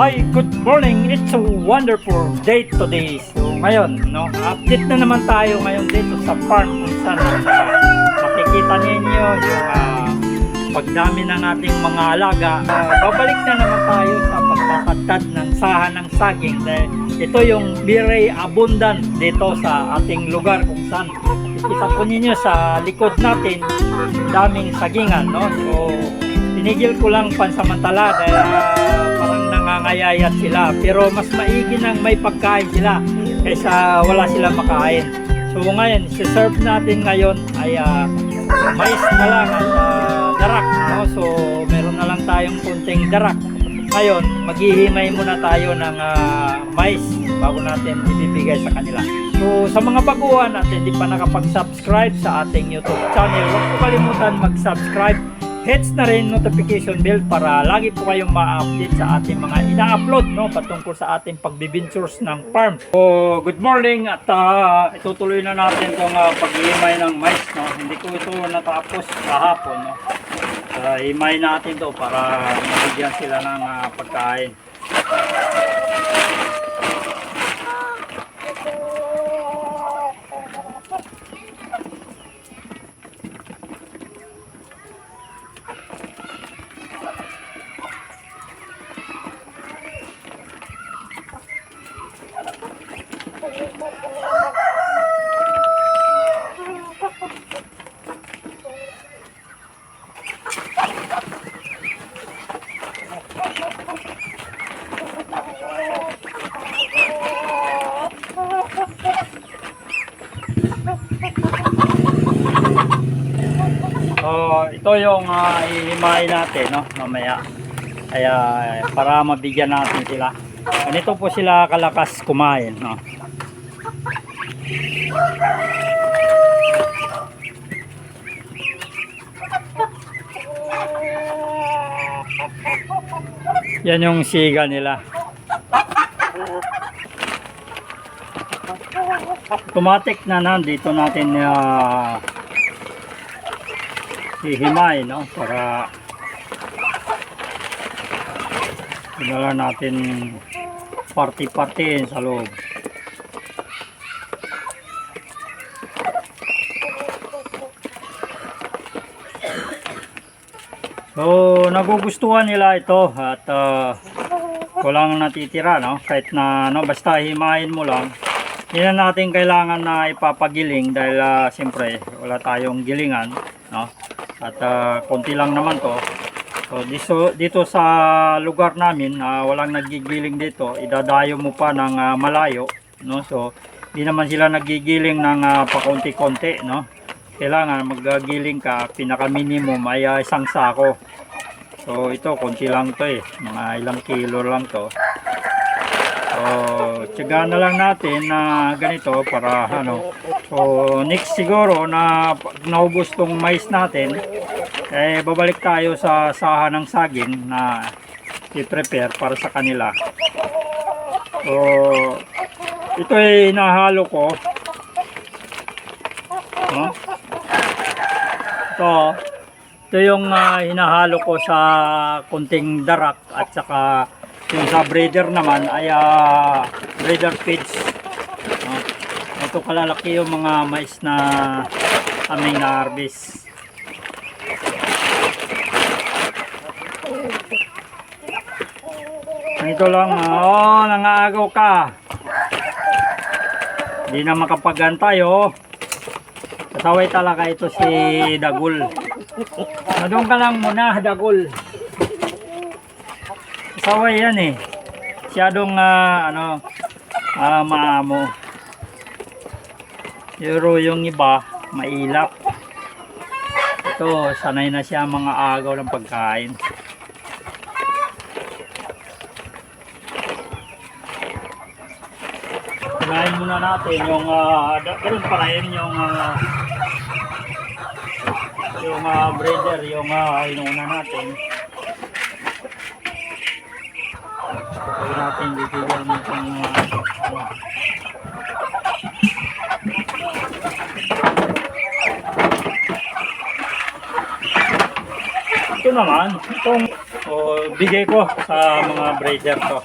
Hi, good morning. It's a wonderful day today. So ngayon, no, update na naman tayo ngayon dito sa farm kung saan uh, makikita ninyo yung uh, pagdami ng ating mga alaga. Uh, babalik na naman tayo sa pagtatad ng sahan ng saging. Dahil ito yung Biray Abundant dito sa ating lugar kung saan kita po ninyo sa likod natin daming sagingan, no? So, tinigil ko lang pansamantala dahil ah, nangangayayat sila. Pero mas maigi nang may pagkain sila kaysa wala silang makain. So ngayon, si-serve natin ngayon ay ah, mais na lang at ah, darak. No? So meron na lang tayong kunting darak. Ngayon, maghihimay muna tayo ng ah, mais bago natin ibibigay sa kanila. So sa mga baguhan at hindi pa nakapag-subscribe sa ating YouTube channel, huwag kalimutan mag-subscribe hits na rin notification bell para lagi po kayong ma-update sa ating mga ina-upload no patungkol sa ating pagbibintures ng farm. So, good morning at ah, itutuloy na natin itong uh, paghihimay ng mais no. Hindi ko ito natapos kahapon no. Uh, himay natin to para mabigyan sila ng ah, pagkain. So, ito yung uh, ihimayin natin, no, mamaya. Kaya, para mabigyan natin sila. Ganito po sila kalakas kumain, no. Yan yung siga nila. Automatic na nandito natin uh, hihimay no? Para dinala natin party-party sa loob. So nagugustuhan nila ito at uh, walang natitira no? Kahit na no? Basta himayin mo lang. Hindi na natin kailangan na ipapagiling dahil uh, siyempre wala tayong gilingan no at ah, konti lang naman to. So dito, dito sa lugar namin ah, walang nagigiling dito idadayo mo pa ng ah, malayo no? So di naman sila nagigiling ng ah, pakonti-konti no? Kailangan magagiling ka pinaka minimum ay ah, isang sako. So ito konti lang to eh. Mga ilang kilo lang to. So, tiyaga na lang natin na ganito para ano. So, next siguro na pag naubos tong mais natin, eh babalik tayo sa saha ng saging na i-prepare para sa kanila. So, ito ay nahalo ko. No? Ito, ito yung ah, hinahalo ko sa kunting darak at saka yung sa breeder naman ay ah, breeder feeds. No? Ito kalalaki yung mga mais na aming na-harvest. Ito lang, oh, nangaagaw ka. Hindi na makapagyan tayo. Kasaway talaga ito si Dagul. Ah, Doon ka lang muna, Dagul. Kasaway yan eh. Siyadong ah, ano, ah, maamo. Pero yung iba, mailap. Ito, sanay na siya mga agaw ng pagkain. Unahin muna natin yung uh, ganun pala yun yung ah, yung ah, breeder yung uh, inuuna natin. Huwag natin bibigyan mo itong uh, ito naman, itong oh, bigay ko sa mga breeder ko.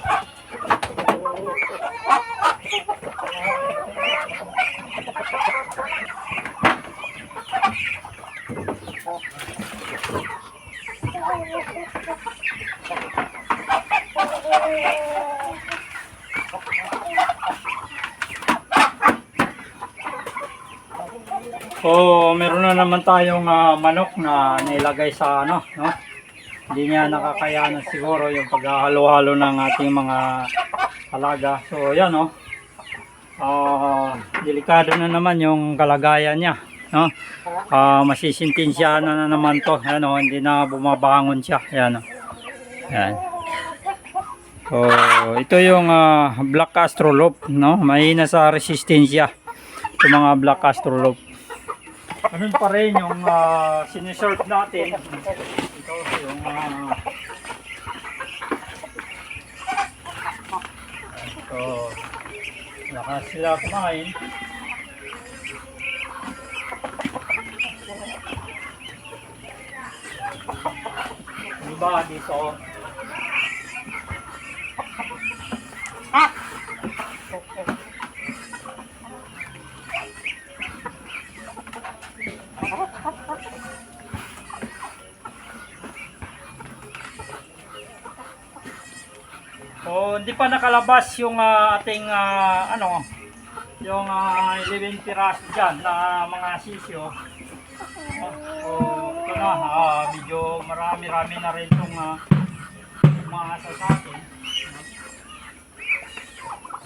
Oh, meron na naman tayong ah, manok na nilagay sa ano, no? Hindi niya nakakayanan siguro yung paghahalo-halo ng ating mga alaga. So, yan, no? Ah, delikado na naman yung kalagayan niya, no? Ah, masisintensya na, na naman to, ano, hindi na bumabangon siya, yan, no? Yan. So, ito yung ah, black astrolop, no? Mahina sa resistensya. Ito mga black astrolop. Ganun pa rin yung uh, siniserve natin. Ito yung uh, ito. Lakas sila kumain. Diba dito? So, hindi pa nakalabas yung ah, ating ah, ano, yung ah, 11 piraso dyan na mga sisyo. Oh, so, ito na, ah, medyo marami-rami na rin itong ah, mga sa atin.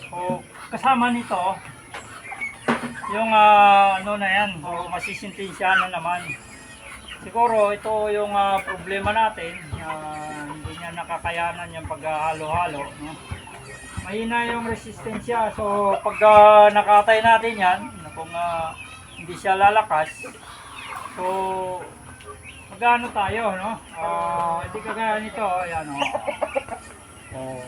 So, kasama nito, yung ah, ano na yan, so, masisintensya na naman. Siguro ito yung ah, problema natin, ah, hindi niya nakakayanan yung paghahalo-halo. No? Mahina yung resistensya, so pag ah, nakatay natin yan, kung ah, hindi siya lalakas, so magano tayo, no? Ah, hindi kagaya nito, ayan. Oh.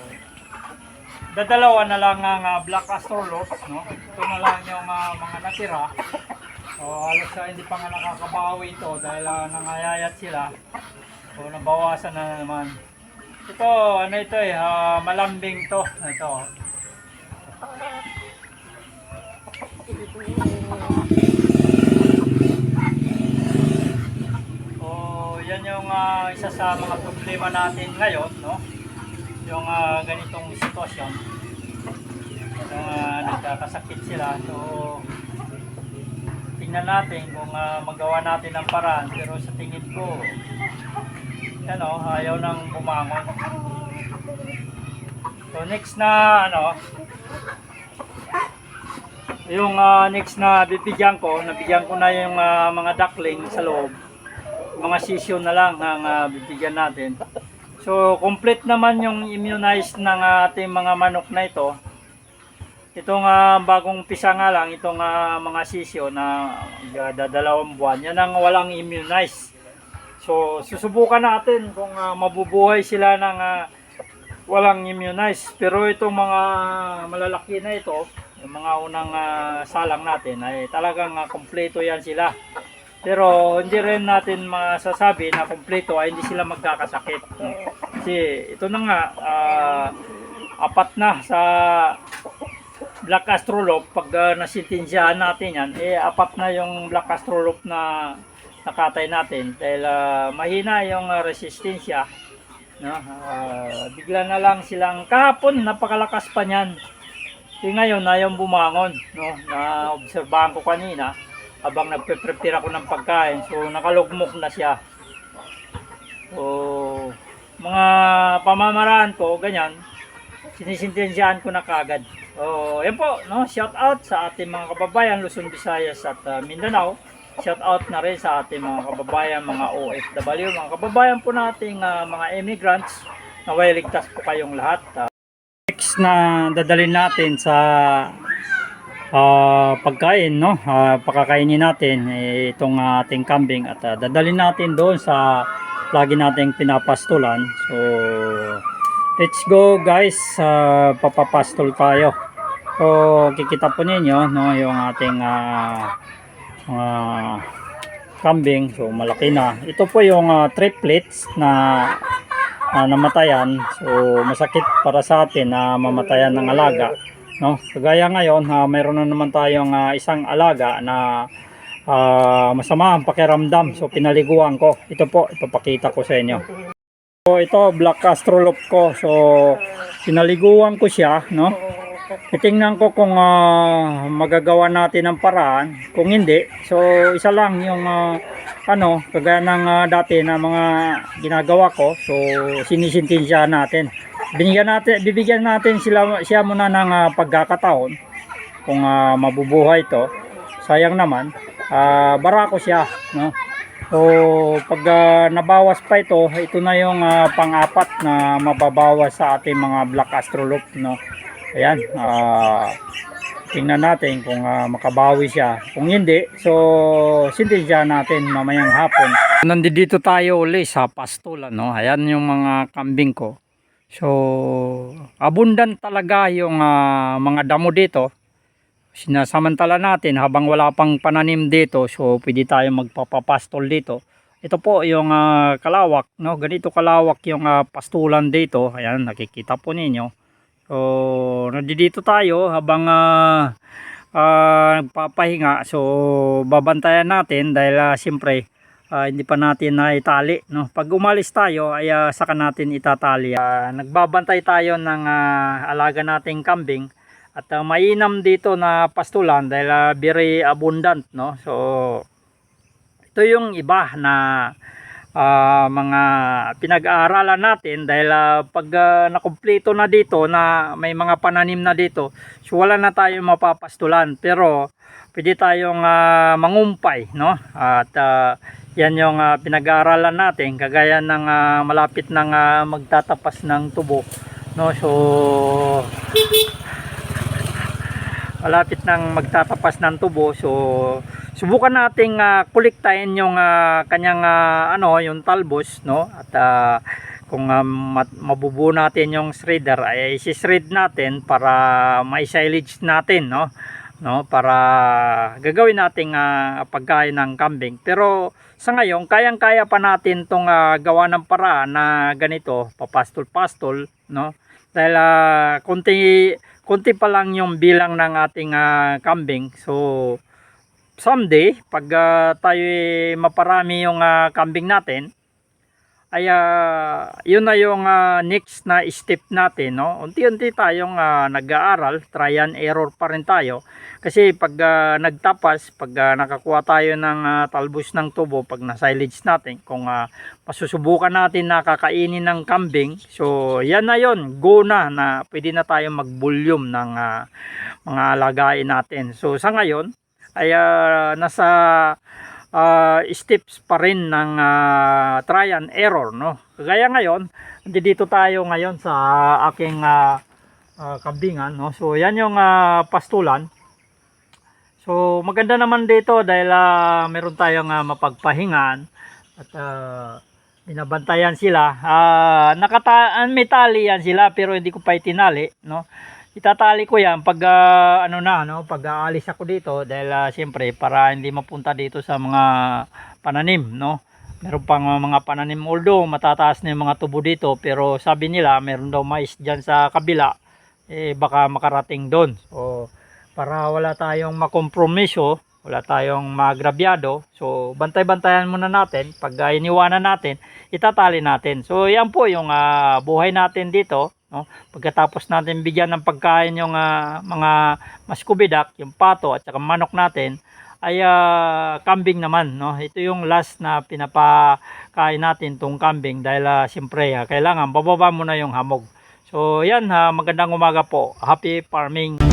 Dadalawa na lang ang ah, black astrolot, no? Ito na lang yung ah, mga natira. O halos ah, hindi pa nga nakakabawi ito dahil uh, nangayayat sila. So nabawasan na naman. Ito, ano ito eh, ah, malambing to. Ito. Oh, yan yung ah, isa sa mga problema natin ngayon, no? Yung ah, ganitong sitwasyon. Yung ah, nagkakasakit sila. So, tingnan natin kung ah, magawa natin ng paraan pero sa tingin ko ano ayaw nang bumangon. So next na ano yung ah, next na bibigyan ko nabigyan ko na yung ah, mga duckling sa loob. Mga sisyo na lang ang ah, bibigyan natin. So complete naman yung immunized ng ating mga manok na ito. Itong ah, bagong pisa nga lang, itong ah, mga sisyo na uh, buwan, yan ang walang immunized. So, susubukan natin kung ah, mabubuhay sila ng ah, walang immunized. Pero itong mga malalaki na ito, yung mga unang ah, salang natin, ay talagang ah, kompleto yan sila. Pero hindi rin natin masasabi na kompleto ay hindi sila magkakasakit. Kasi ito na nga, ah, apat na sa Black Astrolop, pag uh, nasintensyahan natin yan, eh apat na yung Black Astrolop na nakatay natin dahil ah, mahina yung ah, resistensya. No? Ah, bigla na lang silang kahapon napakalakas pa niyan. Eh ngayon, ayaw bumangon. No? Na-obserbahan ko kanina habang nagpe-prepare ako ng pagkain. So, nakalugmok na siya. So, mga pamamaraan ko, ganyan, sinisintensyahan ko na kagad. So, yan po, no? shout out sa ating mga kababayan, Luzon, Visayas at uh, Mindanao. Shout out na rin sa ating mga kababayan, mga OFW, mga kababayan po nating uh, mga immigrants. Naway ligtas po kayong lahat. Uh, next na dadalhin natin sa ah, pagkain, no? Ah, pakakainin natin eh, itong ating kambing at ah, dadalhin natin doon sa lagi nating pinapastulan. So, let's go guys. Uh, papapastol tayo. So, kikita po ninyo, no, yung ating ah, mga kambing. So, malaki na. Ito po yung ah, triplets na ah, namatayan. So, masakit para sa atin na mamatayan ng alaga. No? Kagaya ngayon, ah, mayroon na naman tayong ah, isang alaga na ah, masama ang pakiramdam. So, pinaliguan ko. Ito po, ipapakita ko sa inyo. So, ito, black astrolop ko. So, pinaliguan ko siya, no? Titingnan ko kung ah, magagawa natin ang paraan. Kung hindi, so isa lang yung ah, ano, kagaya ng ah, dati na mga ginagawa ko. So sinisintensya natin. Binigyan natin, bibigyan natin sila siya muna ng ah, pagkakataon kung ah, mabubuhay to. Sayang naman, ah, barako siya, no? So pag ah, nabawas pa ito, ito na yung ah, pang-apat na mababawas sa ating mga black astrolop, no? Ayan, ah tingnan natin kung ah, makabawi siya. Kung hindi, so sintensya natin mamayang hapon. Nandito tayo uli sa pastola, no? Ayan yung mga kambing ko. So, abundant talaga yung ah, mga damo dito. Sinasamantala natin habang wala pang pananim dito, so pwede tayo magpapapastol dito. Ito po yung ah, kalawak, no? Ganito kalawak yung ah, pastulan dito. Ayan, nakikita po ninyo. So, nandito tayo habang ah, ah, nagpapahinga. So, babantayan natin dahil ah, siyempre ah, hindi pa natin na itali. No? Pag umalis tayo ay ah, saka natin itatali. Ah, nagbabantay tayo ng ah, alaga nating kambing at ah, mainam dito na pastulan dahil ah, very abundant. No? So, ito yung iba na ah, mga pinag-aaralan natin dahil ah, pag ah, nakumpleto na dito na may mga pananim na dito so wala na tayong mapapastulan. Pero pwede tayong ah, mangumpay no? At ah, yan yung ah, pinag-aaralan natin kagaya ng ah, malapit ng ah, magtatapas ng tubo no? So malapit nang magtatapas ng tubo so subukan nating uh, kolektahin yung ah, kanyang ah, ano yung talbos no? At ah, kung mat- mabubuo natin yung shredder ay isi-shred natin para may silage natin no? No? Para gagawin nating ah, pagkain ng kambing. Pero sa ngayon kayang-kaya pa natin tong ah, gawa ng paraan na ganito papastol-pastol no? Dahil ah, konti konti pa lang yung bilang ng ating ah, kambing. So someday pag ah, tayo eh, maparami yung ah, kambing natin ay ah, yun na yung ah, next na step natin no? Unti-unti tayong ah, nag-aaral try and error pa rin tayo. Kasi pag ah, nagtapas pag ah, nakakuha tayo ng ah, talbos ng tubo pag na silage natin kung ah, masusubukan natin na kakainin ng kambing so yan na yon go na na pwede na tayo mag-volume ng ah, mga alagain natin. So sa ngayon ay ah, nasa ah, steps pa rin ng ah, try and error no? Kagaya ngayon dito tayo ngayon sa aking ah, ah, kambingan no? So yan yung ah, pastulan. So maganda naman dito dahil ah, meron tayong ah, mapagpahingan at ah, binabantayan sila. Ah nakata ah, may yan sila pero hindi ko pa itinali no itatali ko yan pag ah, ano na no? Pag aalis ako dito dahil ah, siyempre para hindi mapunta dito sa mga pananim no? Meron pang ah, mga pananim although matataas na yung mga tubo dito pero sabi nila meron daw mais dyan sa kabila eh baka makarating doon. So para wala tayong makompromiso wala tayong magrabyado so bantay-bantayan muna natin. Pag ah, iniwanan natin itatali natin. So yan po yung ah, buhay natin dito no? Pagkatapos natin bigyan ng pagkain yung ah, mga maskubidak, yung pato at saka manok natin, ay ah, kambing naman, no? Ito yung last na pinapakain natin tong kambing dahil ah, siyempre ah, kailangan bababa mo na yung hamog. So yan, ha, magandang umaga po. Happy farming.